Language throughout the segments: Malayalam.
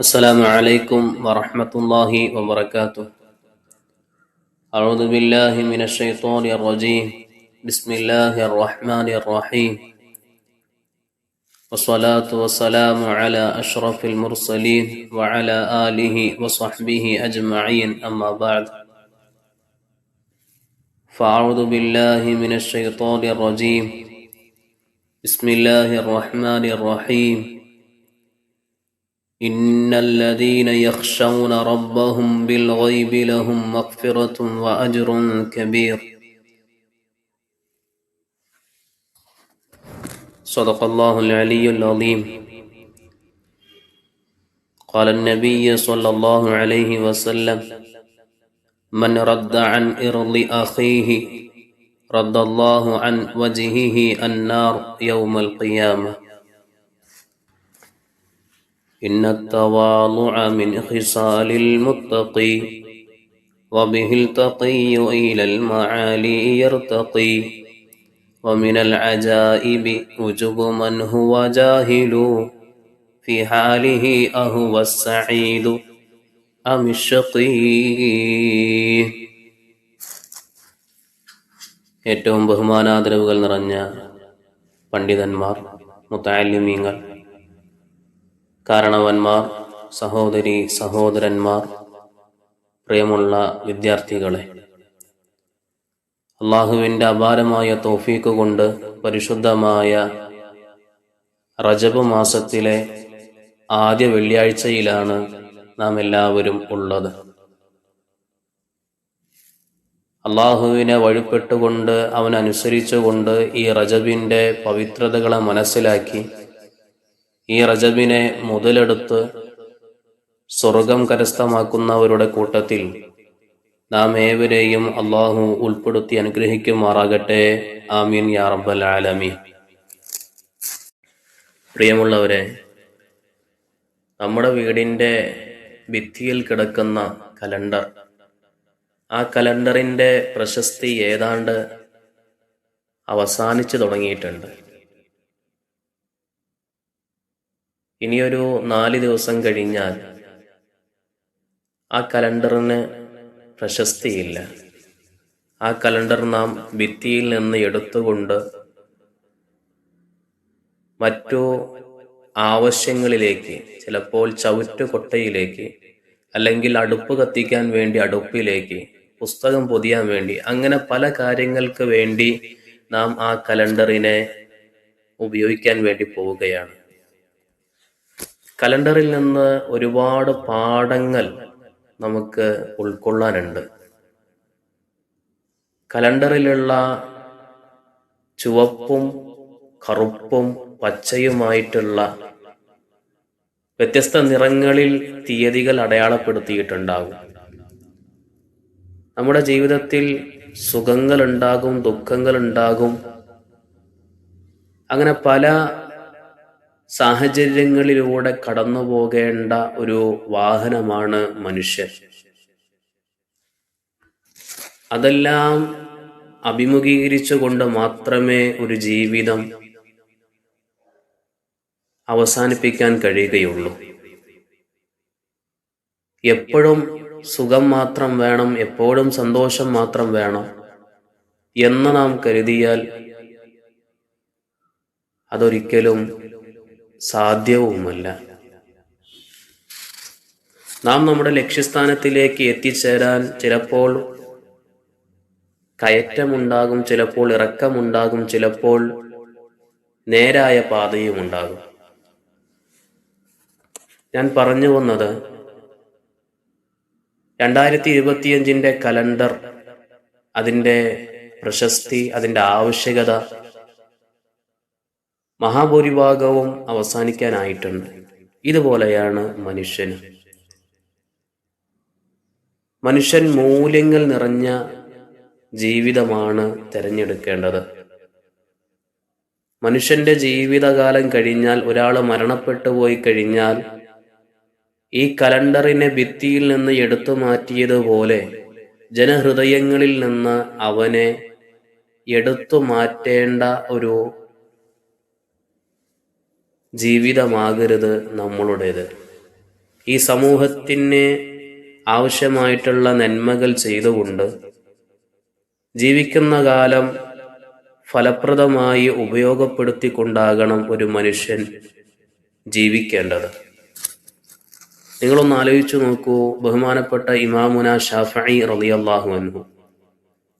السلام عليكم ورحمة الله وبركاته. أعوذ بالله من الشيطان الرجيم. بسم الله الرحمن الرحيم. والصلاة والسلام على أشرف المرسلين وعلى آله وصحبه أجمعين. أما بعد. فأعوذ بالله من الشيطان الرجيم. بسم الله الرحمن الرحيم. إن الذين يخشون ربهم بالغيب لهم مغفرة وأجر كبير. صدق الله العلي العظيم. قال النبي صلى الله عليه وسلم من رد عن إرض أخيه رد الله عن وجهه النار يوم القيامة. إن التواضع من خصال المتقي وبه التقي إلى المعالي يرتقي ومن العجائب وجب من هو جاهل في حاله أهو السعيد أم الشقي ഏറ്റവും ബഹുമാനാദരവുകൾ നിറഞ്ഞ പണ്ഡിതന്മാർ മുത്താലിമീങ്ങൾ കാരണവന്മാർ സഹോദരി സഹോദരന്മാർ പ്രിയമുള്ള വിദ്യാർത്ഥികളെ അള്ളാഹുവിന്റെ അപാരമായ തോഫീക്ക് കൊണ്ട് പരിശുദ്ധമായ റജബ് മാസത്തിലെ ആദ്യ വെള്ളിയാഴ്ചയിലാണ് നാം എല്ലാവരും ഉള്ളത്. അള്ളാഹുവിനെ വഴിപ്പെട്ടുകൊണ്ട് അവനനുസരിച്ചുകൊണ്ട് ഈ റജബിന്റെ പവിത്രതകളെ മനസ്സിലാക്കി ഈ റജബിനെ മുതലെടുത്ത് സ്വർഗം കരസ്ഥമാക്കുന്നവരുടെ കൂട്ടത്തിൽ നാം ഏവരെയും അള്ളാഹു ഉൾപ്പെടുത്തി അനുഗ്രഹിക്കുമാറാകട്ടെ. ആമീൻ യാ റബ്ബൽ ആലമീൻ. പ്രിയമുള്ളവരെ നമ്മുടെ വീടിന്റെ ഭിത്തിയിൽ കിടക്കുന്ന കലണ്ടർ ആ കലണ്ടറിന്റെ പ്രശസ്തി ഏതാണ്ട് അവസാനിച്ചു തുടങ്ങിയിട്ടുണ്ട്. ഇനിയൊരു നാല് ദിവസം കഴിഞ്ഞാൽ ആ കലണ്ടറിന് പ്രശസ്തിയില്ല. ആ കലണ്ടർ നാം ഭിത്തിയിൽ നിന്ന് എടുത്തുകൊണ്ട് മറ്റു ആവശ്യങ്ങളിലേക്ക് ചിലപ്പോൾ ചവിറ്റുകൊട്ടയിലേക്ക് അല്ലെങ്കിൽ അടുപ്പ് കത്തിക്കാൻ വേണ്ടി അടുപ്പിലേക്ക് പുസ്തകം പൊതിയാൻ വേണ്ടി അങ്ങനെ പല കാര്യങ്ങൾക്ക് വേണ്ടി നാം ആ കലണ്ടറിനെ ഉപയോഗിക്കാൻ വേണ്ടി പോവുകയാണ്. കലണ്ടറിൽ നിന്ന് ഒരുപാട് പാഠങ്ങൾ നമുക്ക് ഉൾക്കൊള്ളാനുണ്ട്. കലണ്ടറിലുള്ള ചുവപ്പും കറുപ്പും പച്ചയുമായിട്ടുള്ള വ്യത്യസ്ത നിറങ്ങളിൽ തീയതികൾ അടയാളപ്പെടുത്തിയിട്ടുണ്ടാകും. നമ്മുടെ ജീവിതത്തിൽ സുഖങ്ങളുണ്ടാകും ദുഃഖങ്ങളുണ്ടാകും. അങ്ങനെ പല സാഹചര്യങ്ങളിലൂടെ കടന്നു പോകേണ്ട ഒരു വാഹനമാണ് മനുഷ്യർ അതെല്ലാം അഭിമുഖീകരിച്ചുകൊണ്ട് മാത്രമേ ഒരു ജീവിതം അവസാനിപ്പിക്കാൻ കഴിയുകയുള്ളൂ. എപ്പോഴും സുഖം മാത്രം വേണം എപ്പോഴും സന്തോഷം മാത്രം വേണം എന്ന് നാം കരുതിയാൽ അതൊരിക്കലും സാധ്യവുമല്ല. നാം നമ്മുടെ ലക്ഷ്യസ്ഥാനത്തിലേക്ക് എത്തിച്ചേരാൻ ചിലപ്പോൾ കയറ്റമുണ്ടാകും ചിലപ്പോൾ ഇറക്കമുണ്ടാകും ചിലപ്പോൾ നേരായ പാതയും ഉണ്ടാകും ഞാൻ പറഞ്ഞു വന്നത് രണ്ടായിരത്തി ഇരുപത്തിയഞ്ചിന്റെ കലണ്ടർ അതിന്റെ പ്രശസ്തി അതിന്റെ ആവശ്യകത മഹാഭൂരിഭാഗവും അവസാനിക്കാനായിട്ടുണ്ട്. ഇതുപോലെയാണ് മനുഷ്യന്. മനുഷ്യൻ മൂല്യങ്ങൾ നിറഞ്ഞ ജീവിതമാണ് തിരഞ്ഞെടുക്കേണ്ടത്. മനുഷ്യന്റെ ജീവിതകാലം കഴിഞ്ഞാൽ ഒരാൾ മരണപ്പെട്ടു പോയി കഴിഞ്ഞാൽ ഈ കലണ്ടറിനെ ഭിത്തിയിൽ നിന്ന് എടുത്തു മാറ്റിയതുപോലെ ജനഹൃദയങ്ങളിൽ നിന്ന് അവനെ എടുത്തു മാറ്റേണ്ട ഒരു ജീവിതമാകരുത് നമ്മളുടേത്. ഈ സമൂഹത്തിന് ആവശ്യമായിട്ടുള്ള നന്മകൾ ചെയ്തുകൊണ്ട് ജീവിക്കുന്ന കാലം ഫലപ്രദമായി ഉപയോഗപ്പെടുത്തിക്കൊണ്ടാകണം ഒരു മനുഷ്യൻ ജീവിക്കേണ്ടത്. നിങ്ങളൊന്ന് ആലോചിച്ചു നോക്കൂ ബഹുമാനപ്പെട്ട ഇമാമുന ഷാഫി റളിയല്ലാഹു അൻഹു.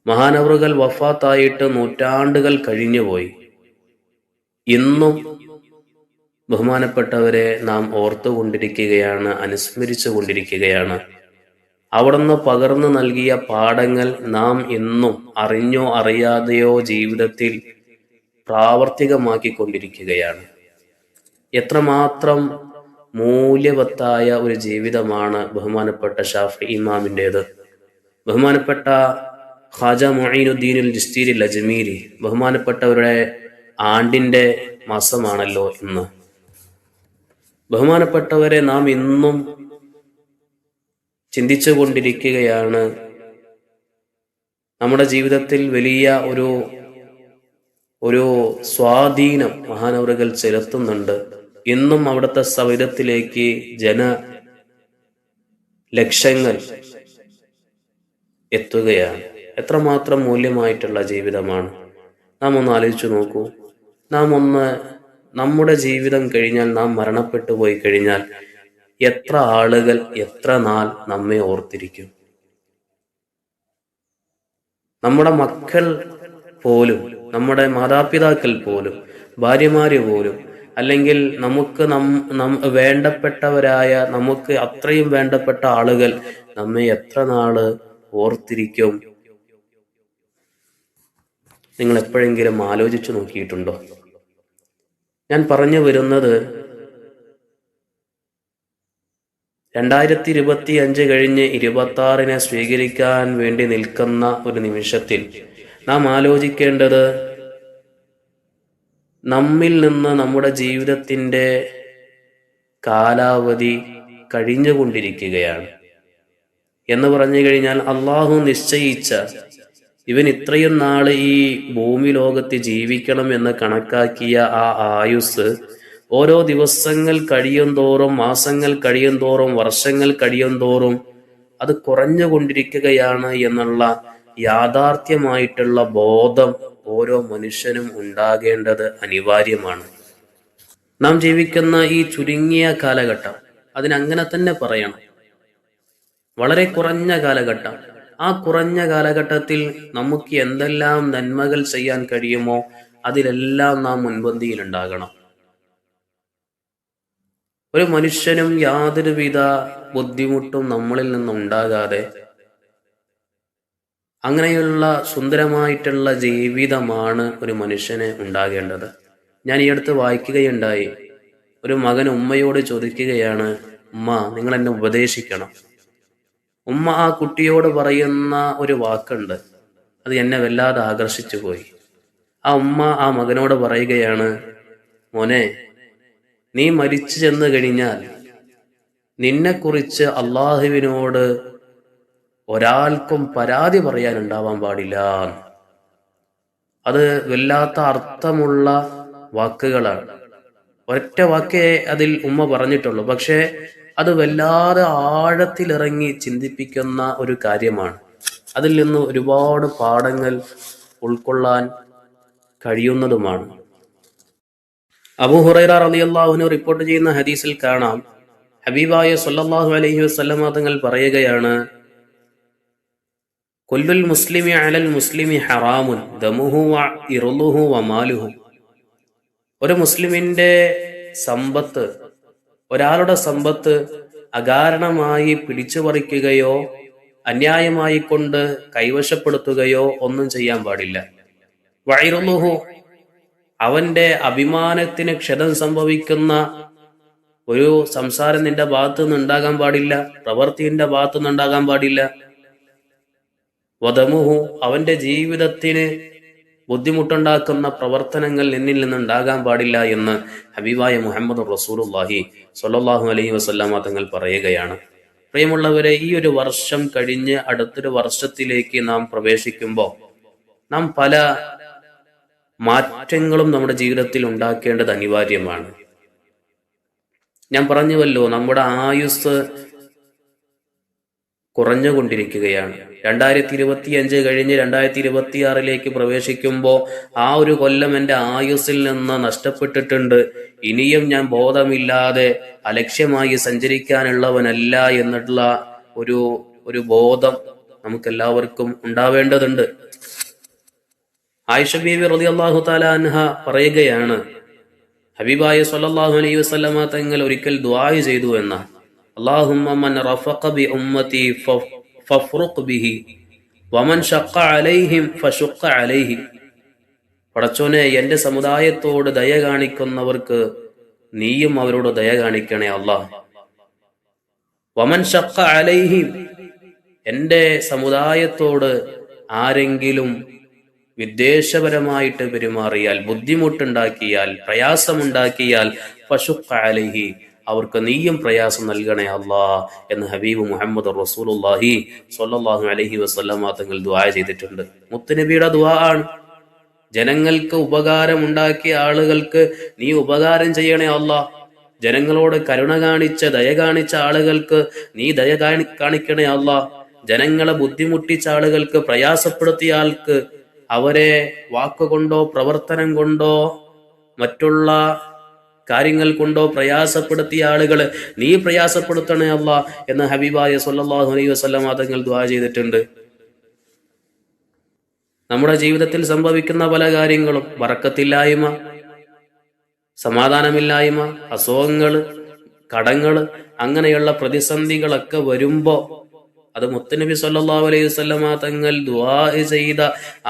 മഹാനവറുകൾ വഫാത്തായിട്ട് നൂറ്റാണ്ടുകൾ കഴിഞ്ഞുപോയി. ഇന്നും ബഹുമാനപ്പെട്ടവരെ നാം ഓർത്തുകൊണ്ടിരിക്കുകയാണ് അനുസ്മരിച്ചു കൊണ്ടിരിക്കുകയാണ് അവിടുന്ന് പകർന്നു നൽകിയ പാഠങ്ങൾ നാം ഇന്നും അറിഞ്ഞോ അറിയാതെയോ ജീവിതത്തിൽ പ്രാവർത്തികമാക്കിക്കൊണ്ടിരിക്കുകയാണ്. എത്രമാത്രം മൂല്യവത്തായ ഒരു ജീവിതമാണ് ബഹുമാനപ്പെട്ട ഷാഫി ഇമാമിന്റെത്. ബഹുമാനപ്പെട്ട ഖാജ മൊയ്നുദ്ദീനുൽ ജിസ്തീരി അജ്മീരി ബഹുമാനപ്പെട്ടവരുടെ ആണ്ടിന്റെ മാസമാണല്ലോ ഇന്ന്. ബഹുമാനപ്പെട്ടവരെ നാം ഇന്നും ചിന്തിച്ചു കൊണ്ടിരിക്കുകയാണ് നമ്മുടെ ജീവിതത്തിൽ വലിയ ഒരു ഒരു സ്വാധീനം മഹാനവറുകൾ ചെലുത്തുന്നുണ്ട്. ഇന്നും അവിടുത്തെ സൗരത്തിലേക്ക് ജന ലക്ഷ്യങ്ങൾ എത്തുകയാണ്. എത്രമാത്രം മൂല്യമായിട്ടുള്ള ജീവിതമാണ്. നാം ഒന്ന് ആലോചിച്ചു നോക്കൂ. നാം ഒന്ന് നമ്മുടെ ജീവിതം കഴിഞ്ഞാൽ നാം മരണപ്പെട്ടു പോയി കഴിഞ്ഞാൽ എത്ര ആളുകൾ എത്ര നാൾ നമ്മെ ഓർത്തിരിക്കും? നമ്മുടെ മക്കൾ പോലും നമ്മുടെ മാതാപിതാക്കൾ പോലും ഭാര്യമാര് പോലും അല്ലെങ്കിൽ നമുക്ക് നം വേണ്ടപ്പെട്ടവരായ നമുക്ക് അത്രയും വേണ്ടപ്പെട്ട ആളുകൾ നമ്മെ എത്ര നാൾ ഓർത്തിരിക്കും? നിങ്ങൾ എപ്പോഴെങ്കിലും ആലോചിച്ചു നോക്കിയിട്ടുണ്ടോ? ഞാൻ പറഞ്ഞു വരുന്നത് രണ്ടായിരത്തി ഇരുപത്തി അഞ്ച് കഴിഞ്ഞ് ഇരുപത്തി സ്വീകരിക്കാൻ വേണ്ടി നിൽക്കുന്ന ഒരു നിമിഷത്തിൽ നാം ആലോചിക്കേണ്ടത് നമ്മിൽ നിന്ന് നമ്മുടെ ജീവിതത്തിന്റെ കാലാവധി കഴിഞ്ഞുകൊണ്ടിരിക്കുകയാണ്. എന്ന് പറഞ്ഞു കഴിഞ്ഞാൽ അള്ളാഹു നിശ്ചയിച്ച ഇവൻ ഇത്രയും നാൾ ഈ ഭൂമി ലോകത്ത് ജീവിക്കണം എന്ന് കണക്കാക്കിയ ആ ആയുസ് ഓരോ ദിവസങ്ങൾ കഴിയും തോറും മാസങ്ങൾ കഴിയും തോറും വർഷങ്ങൾ കഴിയും തോറും അത് കുറഞ്ഞുകൊണ്ടിരിക്കുകയാണ് എന്നുള്ള യാഥാർത്ഥ്യമായിട്ടുള്ള ബോധം ഓരോ മനുഷ്യനും ഉണ്ടാകേണ്ടത് അനിവാര്യമാണ്. നാം ജീവിക്കുന്ന ഈ ചുരുങ്ങിയ കാലഘട്ടം അതിനങ്ങനെ തന്നെ പറയണം. വളരെ കുറഞ്ഞ കാലഘട്ടം. ആ കുറഞ്ഞ കാലഘട്ടത്തിൽ നമുക്ക് എന്തെല്ലാം നന്മകൾ ചെയ്യാൻ കഴിയുമോ അതിലെല്ലാം നാം മുൻപന്തിയിൽ ഉണ്ടാകണം ഒരു മനുഷ്യനും യാതൊരുവിധ ബുദ്ധിമുട്ടും നമ്മളിൽ നിന്നും ഉണ്ടാകാതെ അങ്ങനെയുള്ള സുന്ദരമായിട്ടുള്ള ജീവിതമാണ് ഒരു മനുഷ്യന് ഉണ്ടാകേണ്ടത്. ഞാൻ ഈ അടുത്ത് വായിക്കുകയുണ്ടായി. ഒരു മകൻ ഉമ്മയോട് ചോദിക്കുകയാണ് ഉമ്മ നിങ്ങൾ എന്നെ ഉപദേശിക്കണം. ഉമ്മ ആ കുട്ടിയോട് പറയുന്ന ഒരു വാക്കുണ്ട്. അത് എന്നെ വല്ലാതെ ആകർഷിച്ചു പോയി. ആ ഉമ്മ ആ മകനോട് പറയുകയാണ് മോനെ നീ മരിച്ചു ചെന്ന് കഴിഞ്ഞാൽ നിന്നെ കുറിച്ച് അള്ളാഹുവിനോട് ഒരാൾക്കും പരാതി പറയാൻ ഉണ്ടാവാൻ പാടില്ല. അത് വല്ലാത്ത അർത്ഥമുള്ള വാക്കുകളാണ്. ഒറ്റ വാക്കേ അതിൽ ഉമ്മ പറഞ്ഞിട്ടുള്ളൂ. പക്ഷേ അത് വല്ലാതെ ആഴത്തിലിറങ്ങി ചിന്തിപ്പിക്കുന്ന ഒരു കാര്യമാണ്. അതിൽ നിന്ന് ഒരുപാട് പാഠങ്ങൾ ഉൾക്കൊള്ളാൻ കഴിയുന്നതുമാണ്. അബു ഹുറൈറ റളിയല്ലാഹുവിന് റിപ്പോർട്ട് ചെയ്യുന്ന ഹദീസിൽ കാണാം. ഹബീബായ സല്ലാഹു അലഹി വസല്ലമ തങ്ങൾ പറയുകയാണ് കൊല്ലുൽ മുസ്ലിമി അലൽ മുസ്ലിമി ഹറാമുൻ ദമുഹു ഇറുലുഹു വ മാലുഹു. ഒരു മുസ്ലിമിന്റെ സമ്പത്ത് ഒരാളുടെ സമ്പത്ത് അകാരണമായി പിടിച്ചു പറിക്കുകയോ അന്യായമായി കൊണ്ട് കൈവശപ്പെടുത്തുകയോ ഒന്നും ചെയ്യാൻ പാടില്ല. വൈറുമുഹു അവന്റെ അഭിമാനത്തിന് ക്ഷതം സംഭവിക്കുന്ന ഒരു സംസാരം നിന്റെ ഭാഗത്തു നിന്ന് ഉണ്ടാകാൻ പാടില്ല പ്രവൃത്തിന്റെ ഭാഗത്തു നിന്ന് ഉണ്ടാകാൻ പാടില്ല. വധമുഹു അവന്റെ ജീവിതത്തിന് ബുദ്ധിമുട്ടുണ്ടാക്കുന്ന പ്രവർത്തനങ്ങൾ എന്നിൽ നിന്നുണ്ടാകാൻ പാടില്ല എന്ന് ഹബീബായ മുഹമ്മദ് റസൂലുല്ലാഹി സൊല്ലാഹു അലൈഹി വസ്ലാമ തങ്ങൾ പറയുകയാണ്. പ്രിയമുള്ളവരെ ഈ ഒരു വർഷം കഴിഞ്ഞ് അടുത്തൊരു വർഷത്തിലേക്ക് നാം പ്രവേശിക്കുമ്പോൾ നാം പല മാറ്റങ്ങളും നമ്മുടെ ജീവിതത്തിൽ ഉണ്ടാക്കേണ്ടത് അനിവാര്യമാണ്. ഞാൻ പറഞ്ഞുവല്ലോ നമ്മുടെ ആയുസ് കുറഞ്ഞുകൊണ്ടിരിക്കുകയാണ്. രണ്ടായിരത്തി ഇരുപത്തി അഞ്ച് കഴിഞ്ഞ് രണ്ടായിരത്തി ഇരുപത്തി ആറിലേക്ക് പ്രവേശിക്കുമ്പോൾ ആ ഒരു കൊല്ലം എന്റെ ആയുസ്സിൽ നിന്ന് നഷ്ടപ്പെട്ടിട്ടുണ്ട്. ഇനിയും ഞാൻ ബോധമില്ലാതെ അലക്ഷ്യമായി സഞ്ചരിക്കാനുള്ളവനല്ല എന്നുള്ള ഒരു ഒരു ബോധം നമുക്കെല്ലാവർക്കും ഉണ്ടാവേണ്ടതുണ്ട്. ആയിഷ ബീവി റതി അള്ളാഹു താലാൻഹ പറയുകയാണ് ഹബീബായ സല്ലല്ലാഹു അലൈഹി വസല്ലമ തങ്ങൾ ഒരിക്കൽ ദ്വായു ചെയ്തു എന്ന അല്ലാഹുമ്മ ഫഫ്റുഖ് ബിഹി വമൻ ഷഖ അലൈഹിം ഫശുഖ അലൈഹി പടച്ചോനെ എന്റെ സമുദായത്തോട് ദയ കാണിക്കുന്നവർക്ക് നീയും അവരോട് ദയ കാണിക്കണേ അല്ലാഹ് വമൻ ഷഖ അലൈഹിം എന്റെ സമുദായത്തോട് ആരെങ്കിലും വിദ്വേഷപരമായിട്ട് പെരുമാറിയാൽ ബുദ്ധിമുട്ടുണ്ടാക്കിയാൽ പ്രയാസമുണ്ടാക്കിയാൽ പശുക്കാലഹി അവർക്ക് നീയും പ്രയാസം നൽകണേ അള്ളാ എന്ന് ഹബീബ് മുഹമ്മദ് റസൂലുല്ലാഹി സ്വല്ലല്ലാഹു അലഹി വസല്ലമ തങ്ങൾ ദുആ ചെയ്തിട്ടുണ്ട്. മുത്തുനബിയുടെ ദുആ ആണ്. ജനങ്ങൾക്ക് ഉപകാരമുണ്ടാക്കിയ ആളുകൾക്ക് നീ ഉപകാരം ചെയ്യണേ അള്ളാ ജനങ്ങളോട് കരുണ കാണിച്ച ദയ കാണിച്ച ആളുകൾക്ക് നീ ദയ കാണി കാണിക്കണേ അല്ല. ജനങ്ങളെ ബുദ്ധിമുട്ടിച്ച ആളുകൾക്ക് പ്രയാസപ്പെടുത്തിയ ആൾക്ക് അവരെ വാക്കുകൊണ്ടോ പ്രവർത്തനം കൊണ്ടോ മറ്റുള്ള കാര്യങ്ങൾ കൊണ്ടോ പ്രയാസപ്പെടുത്തിയ ആളുകൾ നീ പ്രയാസപ്പെടുത്തണേ അല്ല എന്ന് ഹബീബായ സല്ലാഹു അലൈഹി വസ്ലാം തങ്ങൾ ദ്വാ ചെയ്തിട്ടുണ്ട്. നമ്മുടെ ജീവിതത്തിൽ സംഭവിക്കുന്ന പല കാര്യങ്ങളും വറക്കത്തില്ലായ്മ സമാധാനമില്ലായ്മ അസുഖങ്ങൾ കടങ്ങൾ അങ്ങനെയുള്ള പ്രതിസന്ധികളൊക്കെ വരുമ്പോ അത് മുത്തനബി സല്ലാ അലൈഹി വസല്ലമ തങ്ങൾ ദുവാ ചെയ്ത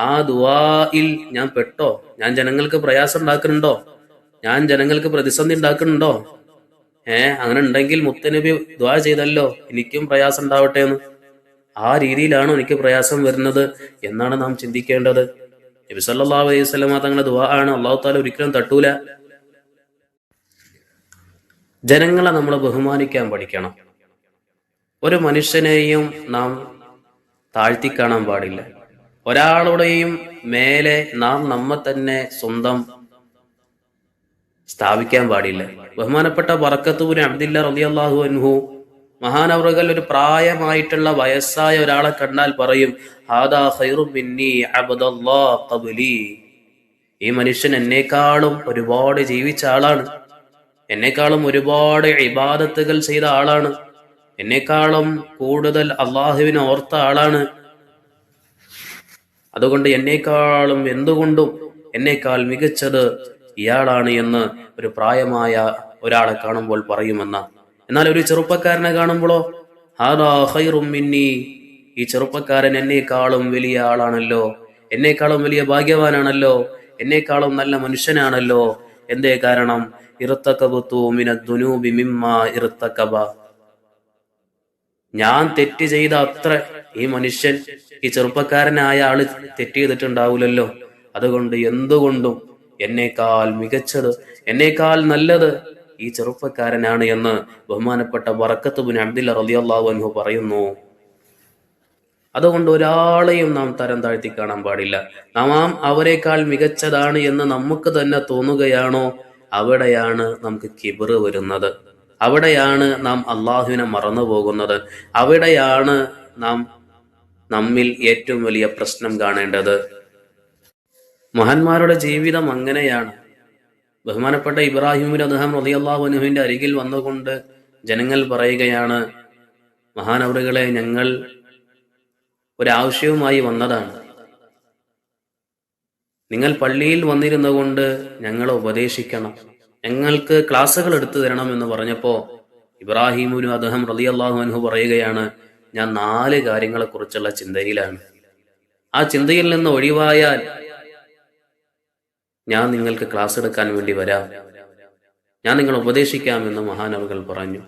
ആ ദുവാൽ ഞാൻ പെട്ടോ? ഞാൻ ജനങ്ങൾക്ക് പ്രയാസം ഉണ്ടാക്കുന്നുണ്ടോ? ഞാൻ ജനങ്ങൾക്ക് പ്രതിസന്ധി ഉണ്ടാക്കുന്നുണ്ടോ? ഏ അങ്ങനെ ഉണ്ടെങ്കിൽ മുത്തനബി ദ്വാ ചെയ്തല്ലോ. എനിക്കും പ്രയാസം ഉണ്ടാവട്ടെ എന്ന്. ആ രീതിയിലാണോ എനിക്ക് പ്രയാസം വരുന്നത് എന്നാണ് നാം ചിന്തിക്കേണ്ടത്. നബി സല്ലല്ലാഹു അലൈഹി തങ്ങളുടെ ദുആ ആണ്. അള്ളാഹു താല ഒരിക്കലും തട്ടൂല. ജനങ്ങളെ നമ്മൾ ബഹുമാനിക്കാൻ പഠിക്കണം. ഒരു മനുഷ്യനെയും നാം താഴ്ത്തി കാണാൻ പാടില്ല. ഒരാളുടെയും മേലെ നാം നമ്മെ തന്നെ സ്വന്തം സ്ഥാപിക്കാൻ പാടില്ല. ബഹുമാനപ്പെട്ട ബറക്കത്തൂന് അബ്ദില്ല റളിയല്ലാഹു അൻഹു മഹാനവറുകൾ ഒരു പ്രായമായിട്ടുള്ള വയസ്സായ ഒരാളെ കണ്ടാൽ പറയും ഹാദാ ഖൈറു മിന്നി ഖബ്ലി. ഈ മനുഷ്യൻ എന്നെക്കാളും ഒരുപാട് ജീവിച്ച ആളാണ്. എന്നെക്കാളും ഒരുപാട് ഇബാദത്തുകൾ ചെയ്ത ആളാണ്. എന്നെക്കാളും കൂടുതൽ അള്ളാഹുവിനെ ഓർത്ത ആളാണ്. അതുകൊണ്ട് എന്നെക്കാളും എന്തുകൊണ്ടും എന്നേക്കാൾ മികച്ചത് ഇയാളാണ് എന്ന് ഒരു പ്രായമായ ഒരാളെ കാണുമ്പോൾ പറയുമെന്ന. എന്നാൽ ഒരു ചെറുപ്പക്കാരനെ കാണുമ്പോഴോ ഹാദാ ഖൈറും മിന്നി. ഈ ചെറുപ്പക്കാരൻ എന്നേക്കാളും വലിയ ആളാണല്ലോ. എന്നേക്കാളും വലിയ ഭാഗ്യവാനാണല്ലോ. എന്നേക്കാളും നല്ല മനുഷ്യനാണല്ലോ. എന്തേ കാരണം? ഇറുത്തക്കബ ഞാൻ തെറ്റ് ചെയ്ത അത്ര ഈ മനുഷ്യൻ ഈ ചെറുപ്പക്കാരനായ ആൾ തെറ്റ് ചെയ്തിട്ടുണ്ടാവില്ലല്ലോ അതുകൊണ്ട് എന്തുകൊണ്ടും എന്നേക്കാൾ മികച്ചത് എന്നേക്കാൾ നല്ലത് ഈ ചെറുപ്പക്കാരനാണ് എന്ന് ബഹുമാനപ്പെട്ട വറക്കത്ത് ബുൻ അബ്ദുല്ല റളിയല്ലാഹു അൻഹു പറയുന്നു. അതുകൊണ്ട് ഒരാളെയും നാം തരം താഴ്ത്തി കാണാൻ പാടില്ല. നാം അവരെക്കാൾ മികച്ചതാണ് എന്ന് നമുക്ക് തന്നെ തോന്നുകയാണോ? അവിടെയാണ് നമുക്ക് കിബറ് വരുന്നത്. അവിടെയാണ് നാം അള്ളാഹുവിനെ മറന്നു പോകുന്നത്. അവിടെയാണ് നാം നമ്മിൽ ഏറ്റവും വലിയ പ്രശ്നം കാണേണ്ടത്. മഹാന്മാരുടെ ജീവിതം അങ്ങനെയാണ്. ബഹുമാനപ്പെട്ട ഇബ്രാഹിമിൻ അദ്ദേഹം റളിയല്ലാഹുവിന്റെ അരികിൽ വന്നുകൊണ്ട് ജനങ്ങൾ പറയുകയാണ് മഹാനവറുകളെ ഞങ്ങൾ ഒരാവശ്യവുമായി വന്നതാണ്. നിങ്ങൾ പള്ളിയിൽ വന്നിരുന്നു കൊണ്ട് ഞങ്ങളെ ഉപദേശിക്കണം. ഞങ്ങൾക്ക് ക്ലാസ്സുകൾ എടുത്തു തരണം എന്ന് പറഞ്ഞപ്പോ ഇബ്രാഹിമുനു അദ്ദേഹം റളിയല്ലാഹു അൻഹു പറയുകയാണ് ഞാൻ നാല് കാര്യങ്ങളെ കുറിച്ചുള്ള ചിന്തയിലാണ്. ആ ചിന്തയിൽ നിന്ന് ഒഴിവായാൽ ഞാൻ നിങ്ങൾക്ക് ക്ലാസ് എടുക്കാൻ വേണ്ടി വരാം. ഞാൻ നിങ്ങൾ ഉപദേശിക്കാമെന്ന് മഹാനവകൾ പറഞ്ഞു.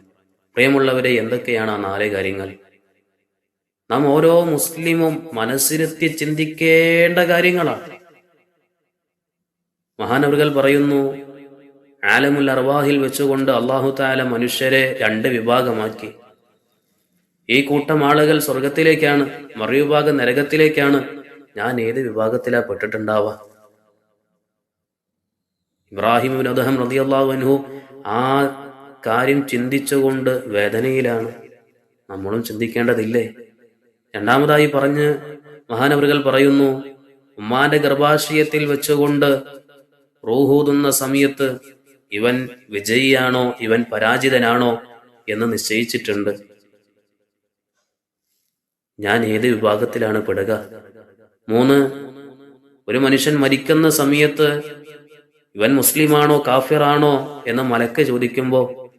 പ്രിയമുള്ളവരെ എന്തൊക്കെയാണ് ആ നാല് കാര്യങ്ങൾ? നാം ഓരോ മുസ്ലിമും മനസ്സിരുത്തി ചിന്തിക്കേണ്ട കാര്യങ്ങളാണ്. മഹാനവറുകൾ പറയുന്നു ആലമുൽ അർവാഹിൽ വെച്ചുകൊണ്ട് അള്ളാഹു താല മനുഷ്യരെ രണ്ട് വിഭാഗമാക്കി. ഈ കൂട്ടം ആളുകൾ സ്വർഗത്തിലേക്കാണ് മറുവിഭാഗം നരകത്തിലേക്കാണ്. ഞാൻ ഏത് വിഭാഗത്തിലാ പെട്ടിട്ടുണ്ടാവുക? ഇബ്രാഹിം അദ്ദേഹം റതിയല്ലാഹു അൻഹു ആ കാര്യം ചിന്തിച്ചുകൊണ്ട് വേദനയിലാണ്. നമ്മളും ചിന്തിക്കേണ്ടതില്ലേ? രണ്ടാമതായി പറഞ്ഞ് മഹാനവറുകൾ പറയുന്നു ഉമ്മാന്റെ ഗർഭാശയത്തിൽ വെച്ചുകൊണ്ട് റൂഹൂതുന്ന സമയത്ത് ഇവൻ വിജയിയാണോ ഇവൻ പരാജിതനാണോ എന്ന് നിശ്ചയിച്ചിട്ടുണ്ട്. ഞാൻ ഏത് വിഭാഗത്തിലാണ് പെടുക? മൂന്ന് ഒരു മനുഷ്യൻ മരിക്കുന്ന സമയത്ത് ഇവൻ മുസ്ലിമാണോ കാഫിറാണോ എന്ന് മലക്ക് ചോദിക്കുമ്പോ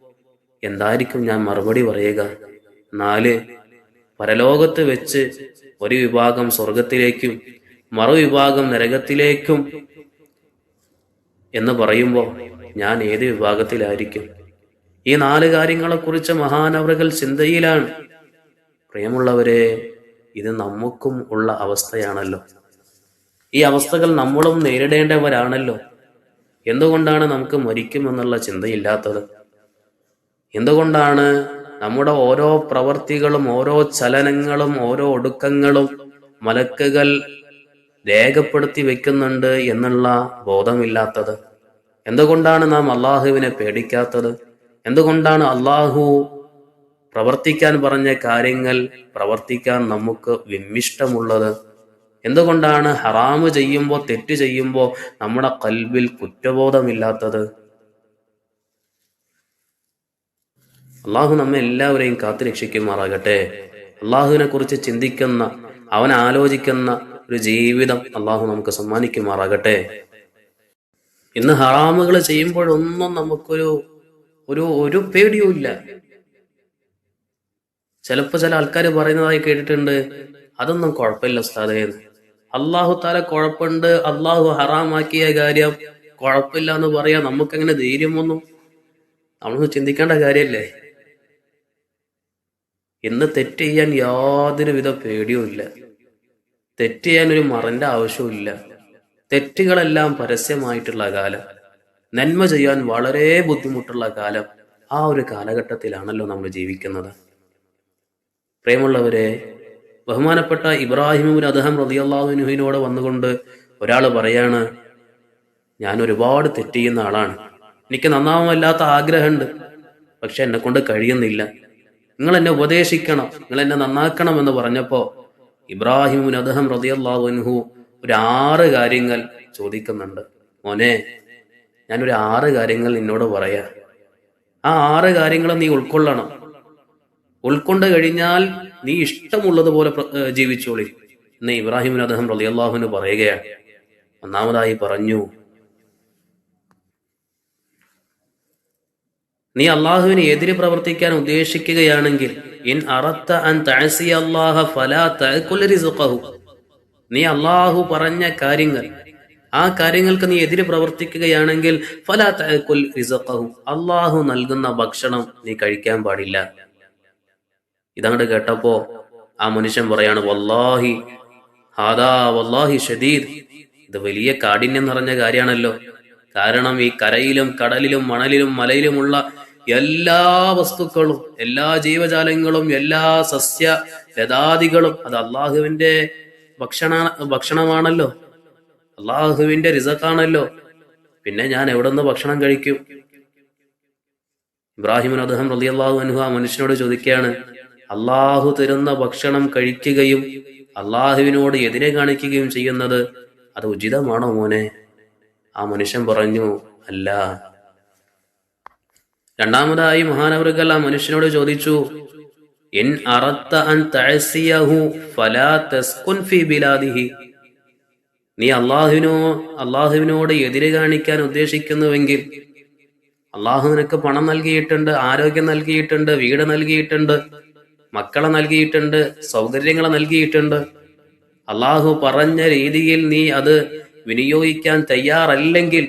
എന്തായിരിക്കും ഞാൻ മറുപടി പറയുക? നാല് പരലോകത്ത് വെച്ച് ഒരു വിഭാഗം സ്വർഗത്തിലേക്കും മറുവിഭാഗം നരകത്തിലേക്കും എന്ന് പറയുമ്പോൾ ഞാൻ ഏത് വിഭാഗത്തിലായിരിക്കും? ഈ നാല് കാര്യങ്ങളെ കുറിച്ച് മഹാനവറുകൾ ചിന്തയിലാണ്. പ്രിയമുള്ളവരെ ഇത് നമുക്കും ഉള്ള അവസ്ഥയാണല്ലോ. ഈ അവസ്ഥകൾ നമ്മളും നേരിടേണ്ടവരാണല്ലോ. എന്തുകൊണ്ടാണ് നമുക്ക് മരിക്കുമെന്നുള്ള ചിന്തയില്ലാത്തത്? എന്തുകൊണ്ടാണ് നമ്മുടെ ഓരോ പ്രവർത്തികളും ഓരോ ചലനങ്ങളും ഓരോ ഒടുക്കങ്ങളും മലക്കുകൾ രേഖപ്പെടുത്തി വെക്കുന്നുണ്ട് എന്നുള്ള ബോധമില്ലാത്തത്? എന്തുകൊണ്ടാണ് നാം അള്ളാഹുവിനെ പേടിക്കാത്തത്? എന്തുകൊണ്ടാണ് അള്ളാഹു പ്രവർത്തിക്കാൻ പറഞ്ഞ കാര്യങ്ങൾ പ്രവർത്തിക്കാൻ നമുക്ക് വിമ്മിഷ്ടമുള്ളത്? എന്തുകൊണ്ടാണ് ഹറാമ് ചെയ്യുമ്പോൾ തെറ്റ് ചെയ്യുമ്പോൾ നമ്മുടെ കൽബിൽ കുറ്റബോധമില്ലാത്തത്? അള്ളാഹു നമ്മെ എല്ലാവരെയും കാത്തു രക്ഷിക്കുമാറാകട്ടെ. അള്ളാഹുവിനെ കുറിച്ച് ചിന്തിക്കുന്ന അവൻ ആലോചിക്കുന്ന ഒരു ജീവിതം അള്ളാഹു നമുക്ക് സമ്മാനിക്കുമാറാകട്ടെ. ഇന്ന് ഹറാമുകൾ ചെയ്യുമ്പോഴൊന്നും നമുക്കൊരു ഒരു ഒരു പേടിയും ഇല്ല. ചിലപ്പോ ചില ആൾക്കാർ പറയുന്നതായി കേട്ടിട്ടുണ്ട് അതൊന്നും കുഴപ്പമില്ല ഉസ്താദേ. അള്ളാഹു താല കുഴപ്പമുണ്ട് അള്ളാഹു ഹറാമാക്കിയ കാര്യം കുഴപ്പമില്ല എന്ന് പറയാ നമുക്കങ്ങനെ വന്നു? നമ്മളൊന്നും ചിന്തിക്കേണ്ട കാര്യല്ലേ? ഇന്ന് തെറ്റ് ചെയ്യാൻ യാതൊരു വിധ പേടിയുമില്ല തെറ്റ് ചെയ്യാൻ ഒരു മറന്റെ ആവശ്യമില്ല തെറ്റുകളെല്ലാം പരസ്യമായിട്ടുള്ള കാലം. നന്മ ചെയ്യാൻ വളരെ ബുദ്ധിമുട്ടുള്ള കാലം. ആ ഒരു കാലഘട്ടത്തിലാണല്ലോ നമ്മൾ ജീവിക്കുന്നത്. പ്രേമുള്ളവരെ ബഹുമാനപ്പെട്ട ഇബ്രാഹിമുൻ അദ്ദേഹം റതിയല്ലാഹുനുഹിനോട് വന്നുകൊണ്ട് ഒരാൾ പറയാണ് ഞാൻ ഒരുപാട് തെറ്റ് ചെയ്യുന്ന ആളാണ്. എനിക്ക് നന്നാവുമല്ലാത്ത ആഗ്രഹമുണ്ട് പക്ഷെ എന്നെ കൊണ്ട് കഴിയുന്നില്ല. നിങ്ങൾ എന്നെ ഉപദേശിക്കണം നിങ്ങൾ എന്നെ നന്നാക്കണം എന്ന് പറഞ്ഞപ്പോ ഇബ്രാഹിമുൻ അദ്ദേഹം റതിയല്ലാഹുൻഹു ഒരു ആറ് കാര്യങ്ങൾ ചോദിക്കുന്നുണ്ട്. മോനെ ഞാനൊരു ആറ് കാര്യങ്ങൾ നിന്നോട് പറയാ. ആ ആറ് കാര്യങ്ങൾ നീ ഉൾക്കൊള്ളണം. ഉൾക്കൊണ്ട് കഴിഞ്ഞാൽ നീ ഇഷ്ടമുള്ളതുപോലെ ജീവിച്ചോളി. എന്ന് ഇബ്രാഹിമിന് അദ്ദേഹം റളിയല്ലാഹുവിന് പറയുകയാണ്. ഒന്നാമതായി പറഞ്ഞു നീ അള്ളാഹുവിന് എതിര് പ്രവർത്തിക്കാൻ ഉദ്ദേശിക്കുകയാണെങ്കിൽ ഇൻ അറത്ത അൻ ഫലാ നീ അള്ളാഹു പറഞ്ഞ കാര്യങ്ങൾ ആ കാര്യങ്ങൾക്ക് നീ എതിര് പ്രവർത്തിക്കുകയാണെങ്കിൽ ഫലാ റിസ്ഖഹു. അള്ളാഹു നൽകുന്ന ഭക്ഷണം നീ കഴിക്കാൻ പാടില്ല. ഇതങ്ങോട്ട് കേട്ടപ്പോ ആ മനുഷ്യൻ പറയാണ് വല്ലാഹി ഹാദാ വല്ലാഹി ഷദീദ്. ഇത് വലിയ കാഠിന്യം നിറഞ്ഞ കാര്യമാണല്ലോ. കാരണം ഈ കരയിലും കടലിലും മണലിലും മലയിലുമുള്ള എല്ലാ വസ്തുക്കളും എല്ലാ ജീവജാലങ്ങളും എല്ലാ സസ്യ ലതാദികളും അത് അള്ളാഹുവിന്റെ ഭക്ഷണ ഭക്ഷണമാണല്ലോ. അള്ളാഹുവിന്റെ റിസക്കാണല്ലോ. പിന്നെ ഞാൻ എവിടെ നിന്ന് ഭക്ഷണം കഴിക്കും? ഇബ്രാഹിമുൻ അദ്ദേഹം റളിയല്ലാഹു അൻഹു ആ മനുഷ്യനോട് ചോദിക്കുകയാണ് അള്ളാഹു തരുന്ന ഭക്ഷണം കഴിക്കുകയും അള്ളാഹുവിനോട് എതിരെ കാണിക്കുകയും ചെയ്യുന്നത് അത് ഉചിതമാണോ മോനെ? ആ മനുഷ്യൻ പറഞ്ഞു അല്ല. രണ്ടാമതായി മഹാനവർഗൽ ആ മനുഷ്യനോട് ചോദിച്ചു അറത്ത അൻ ഫലാ തസ്കുൻ ബിലാദിഹി. നീ അള്ളാഹുവിനോ അള്ളാഹുവിനോട് എതിര് കാണിക്കാൻ ഉദ്ദേശിക്കുന്നുവെങ്കിൽ അള്ളാഹു നിനക്ക് പണം നൽകിയിട്ടുണ്ട് ആരോഗ്യം നൽകിയിട്ടുണ്ട് വീട് നൽകിയിട്ടുണ്ട് മക്കളെ നൽകിയിട്ടുണ്ട് സൗകര്യങ്ങൾ നൽകിയിട്ടുണ്ട്. അള്ളാഹു പറഞ്ഞ രീതിയിൽ നീ അത് വിനിയോഗിക്കാൻ തയ്യാറല്ലെങ്കിൽ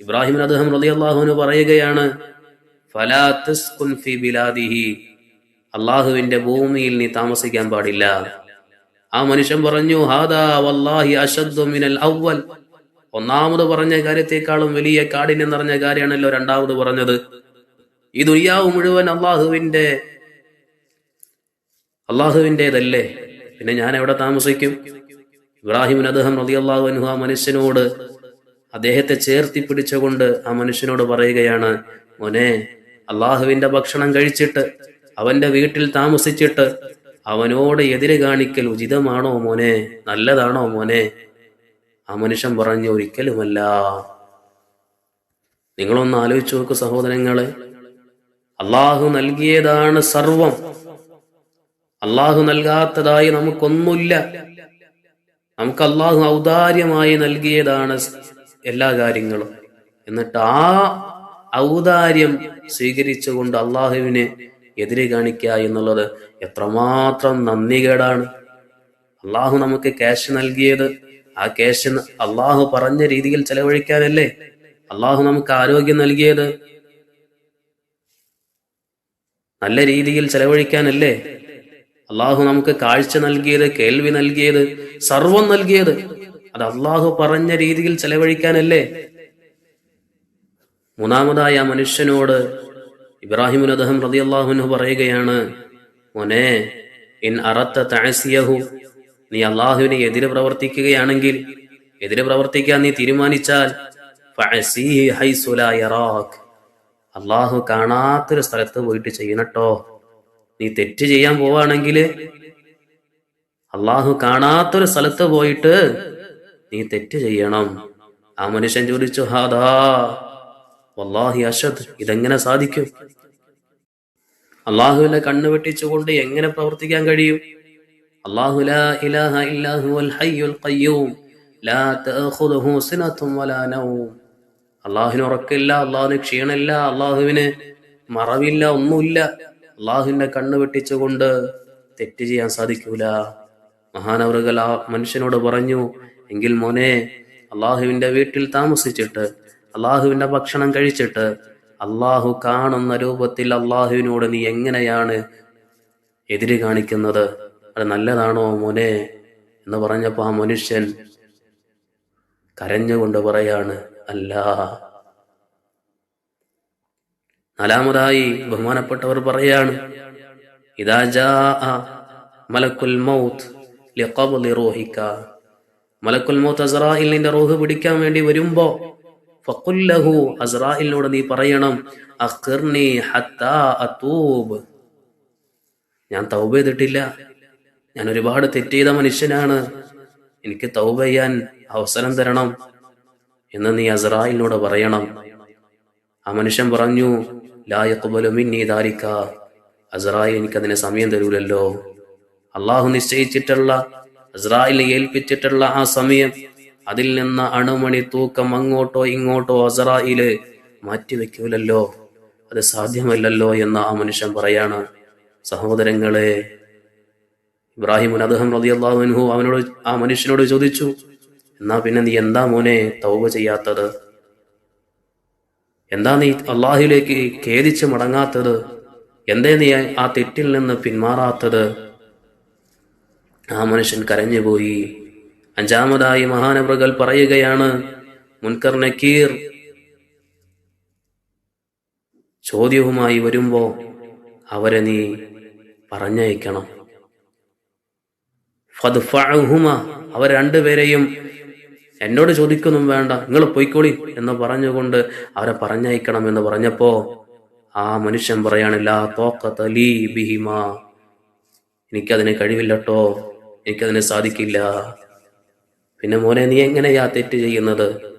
ഇബ്രാഹിം അദ്ദേഹം റതി അള്ളാഹുവിന് പറയുകയാണ് അള്ളാഹുവിന്റെ ഭൂമിയിൽ നീ താമസിക്കാൻ പാടില്ല. ആ മനുഷ്യൻ പറഞ്ഞു ഹാദാ അശദ്ദു മിനൽ അവ്വൽ. ഒന്നാമത് പറഞ്ഞ കാര്യത്തെക്കാളും വലിയ കാഠിന്യം നിറഞ്ഞ കാര്യമാണല്ലോ രണ്ടാമത് പറഞ്ഞത്. ഈ ദുര്യാവ് മുഴുവൻ അള്ളാഹുവിന്റെ അള്ളാഹുവിന്റെതല്ലേ പിന്നെ ഞാൻ എവിടെ താമസിക്കും? ഇബ്രാഹിം അദ്ദേഹം റതി അള്ളാഹു ആ മനുഷ്യനോട് അദ്ദേഹത്തെ ചേർത്തി പിടിച്ചുകൊണ്ട് ആ മനുഷ്യനോട് പറയുകയാണ് മോനെ അള്ളാഹുവിന്റെ ഭക്ഷണം കഴിച്ചിട്ട് അവന്റെ വീട്ടിൽ താമസിച്ചിട്ട് അവനോട് എതിര് കാണിക്കൽ ഉചിതമാണോ മോനെ? നല്ലതാണോ മോനെ? ആ മനുഷ്യൻ പറഞ്ഞു ഒരിക്കലുമല്ല. നിങ്ങളൊന്ന് ആലോചിച്ചു നോക്കൂ സഹോദരങ്ങളെ അള്ളാഹു നൽകിയതാണ് സർവം. അള്ളാഹു നൽകാത്തതായി നമുക്കൊന്നുമില്ല. നമുക്ക് അള്ളാഹു ഔദാര്യമായി നൽകിയതാണ് എല്ലാ കാര്യങ്ങളും. എന്നിട്ട് ആ ഔദാര്യം സ്വീകരിച്ചുകൊണ്ട് അള്ളാഹുവിനെ എതിരെ കാണിക്കുക എന്നുള്ളത് എത്രമാത്രം നന്ദികേടാണ്. അള്ളാഹു നമുക്ക് ക്യാഷ് നൽകിയത്. ആ ക്യാഷ് അള്ളാഹു പറഞ്ഞ രീതിയിൽ ചെലവഴിക്കാനല്ലേ? അള്ളാഹു നമുക്ക് ആരോഗ്യം നൽകിയത്. നല്ല രീതിയിൽ ചെലവഴിക്കാനല്ലേ? അള്ളാഹു നമുക്ക് കാഴ്ച നൽകിയത് കേൾവി നൽകിയത് സർവം നൽകിയത്. അത് അള്ളാഹു പറഞ്ഞ രീതിയിൽ ചെലവഴിക്കാനല്ലേ? മൂന്നാമതായി ആ മനുഷ്യനോട് ഇബ്രാഹിമുൻ അദ്ദേഹം റതി അള്ളാഹുനു പറയുകയാണ് മോനെ ഇൻ അറത്ത താഴ്സിയഹു നീ അള്ളാഹുവിനെ എതിര് പ്രവർത്തിക്കുകയാണെങ്കിൽ എതിര് പ്രവർത്തിക്കാൻ നീ തീരുമാനിച്ചാൽ. അള്ളാഹു കാണാത്തൊരു സ്ഥലത്ത് പോയിട്ട് ചെയ്യണട്ടോ. നീ തെറ്റ് ചെയ്യാൻ പോവാണെങ്കിൽ അള്ളാഹു കാണാത്തൊരു സ്ഥലത്ത് പോയിട്ട് നീ തെറ്റ് ചെയ്യണം. ആ മനുഷ്യൻ ചോദിച്ചു ഹാദാ വല്ലാഹി ഇതെങ്ങനെ സാധിക്കും? അള്ളാഹുവിനെ കണ്ണു വെട്ടിച്ചുകൊണ്ട് എങ്ങനെ പ്രവർത്തിക്കാൻ കഴിയും? അള്ളാഹു അള്ളാഹുവിന് ഉറക്കില്ല അള്ളാഹുവിന് ക്ഷീണില്ല അള്ളാഹുവിന് മറവില്ല ഒന്നുമില്ല. അള്ളാഹുവിന്റെ കണ്ണ് വെട്ടിച്ചുകൊണ്ട് തെറ്റ് ചെയ്യാൻ സാധിക്കൂല. മഹാനവറുകൾ ആ മനുഷ്യനോട് പറഞ്ഞു എങ്കിൽ മോനെ അള്ളാഹുവിന്റെ വീട്ടിൽ താമസിച്ചിട്ട് അള്ളാഹുവിന്റെ ഭക്ഷണം കഴിച്ചിട്ട് അള്ളാഹു കാണുന്ന രൂപത്തിൽ അള്ളാഹുവിനോട് നീ എങ്ങനെയാണ് എതിര് കാണിക്കുന്നത്? അത് നല്ലതാണോ മോനെ? എന്ന് പറഞ്ഞപ്പോ ആ മനുഷ്യൻ കരഞ്ഞുകൊണ്ട് പറയാണ് അല്ല നാലാമതായി ബഹുമാനപ്പെട്ടവർ പറയാണ് മൗത്ത് മൗത്ത് അസ്രായിലിന്റെ റൂഹ് പിടിക്കാൻ വേണ്ടി വരുമ്പോ ഫഖുല്ലഹു അസറാഹിലിനോട് നീ പറയണം ഹത്താ ഞാൻ തൗബ ചെയ്തിട്ടില്ല. ഞാൻ ഒരുപാട് തെറ്റ് ചെയ്ത മനുഷ്യനാണ്. എനിക്ക് തൗബ ചെയ്യാൻ അവസരം തരണം എന്ന് നീ അസറാഹിലിനോട് പറയണം. ആ മനുഷ്യൻ പറഞ്ഞു ലായക്കുബലു മിന്നി ദാരിക്ക അസ്രായിൽ എനിക്കതിന് സമയം തരൂലല്ലോ. അള്ളാഹു നിശ്ചയിച്ചിട്ടുള്ള അസ്രായിലെ ഏൽപ്പിച്ചിട്ടുള്ള ആ സമയം അതിൽ നിന്ന് അണുമണി തൂക്കം അങ്ങോട്ടോ ഇങ്ങോട്ടോ അസ്രായിൽ മാറ്റിവെക്കൂലല്ലോ. അത് സാധ്യമല്ലല്ലോ എന്ന് ആ മനുഷ്യൻ പറയാണ്. സഹോദരങ്ങളെ ഇബ്രാഹിം അദ്ദേഹം റളിയല്ലാഹു അവനോട് ആ മനുഷ്യനോട് ചോദിച്ചു എന്നാ പിന്നെ നീ എന്താ മോനെ തൗബ ചെയ്യാത്തത്? എന്താ നീ അള്ളാഹുലേക്ക് ഖേദിച്ച് മടങ്ങാത്തത്? എന്തേ നീ ആ തെറ്റിൽ നിന്ന് പിന്മാറാത്തത്? ആ മനുഷ്യൻ കരഞ്ഞുപോയി. അഞ്ചാമതായി മഹാനവറുകൾ പറയുകയാണ് മുൻകർ നക്കീർ ചോദ്യവുമായി വരുമ്പോ അവരെ നീ പറഞ്ഞയക്കണം. അവർ രണ്ടുപേരെയും എന്നോട് ചോദിക്കൊന്നും വേണ്ട നിങ്ങൾ പോയിക്കോളി എന്ന് പറഞ്ഞുകൊണ്ട് അവരെ പറഞ്ഞയക്കണം എന്ന് പറഞ്ഞപ്പോ ആ മനുഷ്യൻ പറയാനില്ല തോക്കത്തലീ ബിഹിമ. എനിക്കതിന് കഴിവില്ലട്ടോ എനിക്കതിന് സാധിക്കില്ല. പിന്നെ മോനെ നീ എങ്ങനെയാ തെറ്റ് ചെയ്യുന്നത്?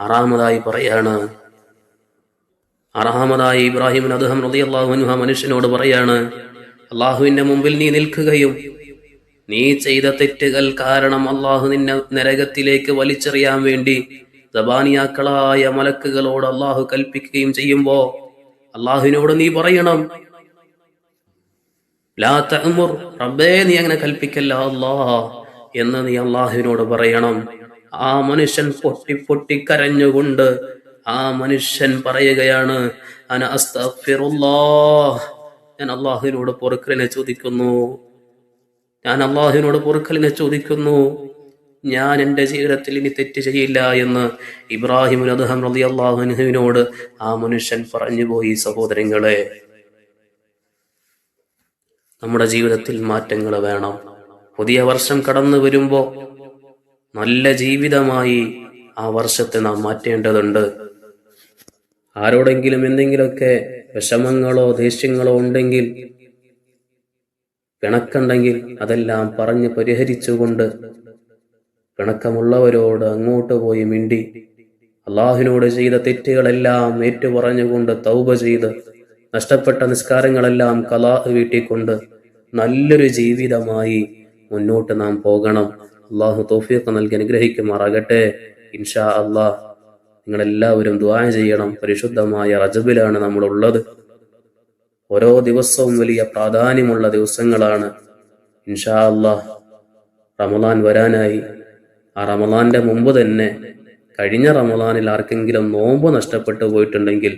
ആറാമതായി പറയാണ്. അറാമതായി ഇബ്രാഹിമിൻ അദ്ദേഹം മനുഷ്യനോട് പറയാണ് അള്ളാഹുവിന്റെ മുമ്പിൽ നീ നിൽക്കുകയും നീ ചെയ്ത തെറ്റുകൾ കാരണം അള്ളാഹു നിന്നെ നരകത്തിലേക്ക് വലിച്ചെറിയാൻ വേണ്ടി സബാനിയാക്കളായ മലക്കുകളോട് അള്ളാഹു കൽപ്പിക്കുകയും ചെയ്യുമ്പോ അള്ളാഹുവിനോട് നീ പറയണം. ലാ തഅമുർ റബ്ബേ നീ അങ്ങനെ കൽപ്പിക്കല്ല അള്ളാഹ എന്ന് നീ അള്ളാഹുവിനോട് പറയണം. ആ മനുഷ്യൻ പൊട്ടി പൊട്ടി കരഞ്ഞുകൊണ്ട് ആ മനുഷ്യൻ പറയുകയാണ് അന അസ്തഗ്ഫിറുല്ലാഹ്. ഞാൻ അള്ളാഹുവിനോട് പൊറുക്കലിനെ ചോദിക്കുന്നു. ഞാൻ അള്ളാഹുവിനോട് പൊറുക്കലിനെ ചോദിക്കുന്നു. ഞാൻ എന്റെ ജീവിതത്തിൽ ഇനി തെറ്റ് ചെയ്യില്ല എന്ന് ഇബ്രാഹിം അദ്ദേഹം റതി അള്ളാഹുനുവിനോട് ആ മനുഷ്യൻ പറഞ്ഞുപോയി സഹോദരങ്ങളെ. നമ്മുടെ ജീവിതത്തിൽ മാറ്റങ്ങൾ വേണം. പുതിയ വർഷം കടന്നു വരുമ്പോ നല്ല ജീവിതമായി ആ വർഷത്തെ നാം മാറ്റേണ്ടതുണ്ട്. ആരോടെങ്കിലും എന്തെങ്കിലുമൊക്കെ വിഷമങ്ങളോ ദേഷ്യങ്ങളോ ഉണ്ടെങ്കിൽ പിണക്കുണ്ടെങ്കിൽ അതെല്ലാം പറഞ്ഞ് പരിഹരിച്ചുകൊണ്ട് പിണക്കമുള്ളവരോട് അങ്ങോട്ട് പോയി മിണ്ടി അള്ളാഹുവിനോട് ചെയ്ത തെറ്റുകളെല്ലാം ഏറ്റുപറഞ്ഞുകൊണ്ട് തൗബ ചെയ്ത് നഷ്ടപ്പെട്ട നിസ്കാരങ്ങളെല്ലാം കലാ വീട്ടിക്കൊണ്ട് നല്ലൊരു ജീവിതമായി മുന്നോട്ട് നാം പോകണം. അള്ളാഹു തോഫിയൊക്കെ നൽകി അനുഗ്രഹിക്കുമാറാകട്ടെ. ഇൻഷാ അള്ളാഹ് നിങ്ങളെല്ലാവരും ദ്വായ ചെയ്യണം. പരിശുദ്ധമായ റജബിലാണ് നമ്മളുള്ളത്. ഓരോ ദിവസവും വലിയ പ്രാധാന്യമുള്ള ദിവസങ്ങളാണ്. ഇൻഷാ അള്ളാഹ് റമലാൻ വരാനായി. ആ റമലാന്റെ മുമ്പ് തന്നെ കഴിഞ്ഞ റമലാനിൽ ആർക്കെങ്കിലും നോമ്പ് നഷ്ടപ്പെട്ടു പോയിട്ടുണ്ടെങ്കിൽ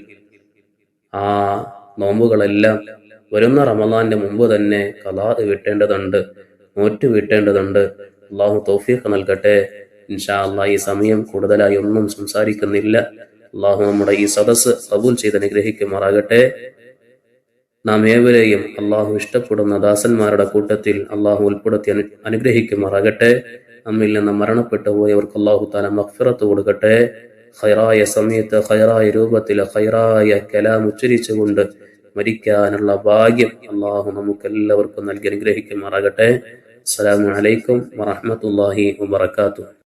ആ നോമ്പുകളെല്ലാം വരുന്ന റമലാന്റെ മുമ്പ് തന്നെ കലാ വീട്ടേണ്ടതുണ്ട് നോറ്റ് വീട്ടേണ്ടതുണ്ട്. അള്ളാഹു തോഫീഖ് നൽകട്ടെ. ഇൻഷാ അള്ളാഹ് ഈ സമയം കൂടുതലായി ഒന്നും സംസാരിക്കുന്നില്ല. അള്ളാഹു നമ്മുടെ ഈ സദസ്സ് കബൂൽ ചെയ്ത് അനുഗ്രഹിക്കുമാറാകട്ടെ. നാം ഏവരെയും അള്ളാഹു ഇഷ്ടപ്പെടുന്ന ദാസന്മാരുടെ കൂട്ടത്തിൽ അള്ളാഹു ഉൾപ്പെടുത്തി അനു അനുഗ്രഹിക്കുമാറാകട്ടെ. നമ്മിൽ നിന്ന് മരണപ്പെട്ടു പോയവർക്ക് അള്ളാഹു താല മഫ്ഫിറത്ത് കൊടുക്കട്ടെ. ഖൈറായ സമയത്ത് ഖൈറായ രൂപത്തിൽ ഖൈറായ കലാം ഉച്ചരിച്ചുകൊണ്ട് മരിക്കാനുള്ള ഭാഗ്യം അള്ളാഹു നമുക്ക് എല്ലാവർക്കും നൽകി അനുഗ്രഹിക്കുമാറാകട്ടെ. അസ്സലാമു അലൈക്കും വറഹ്മത്തുള്ളാഹി വബറകാതുഹു.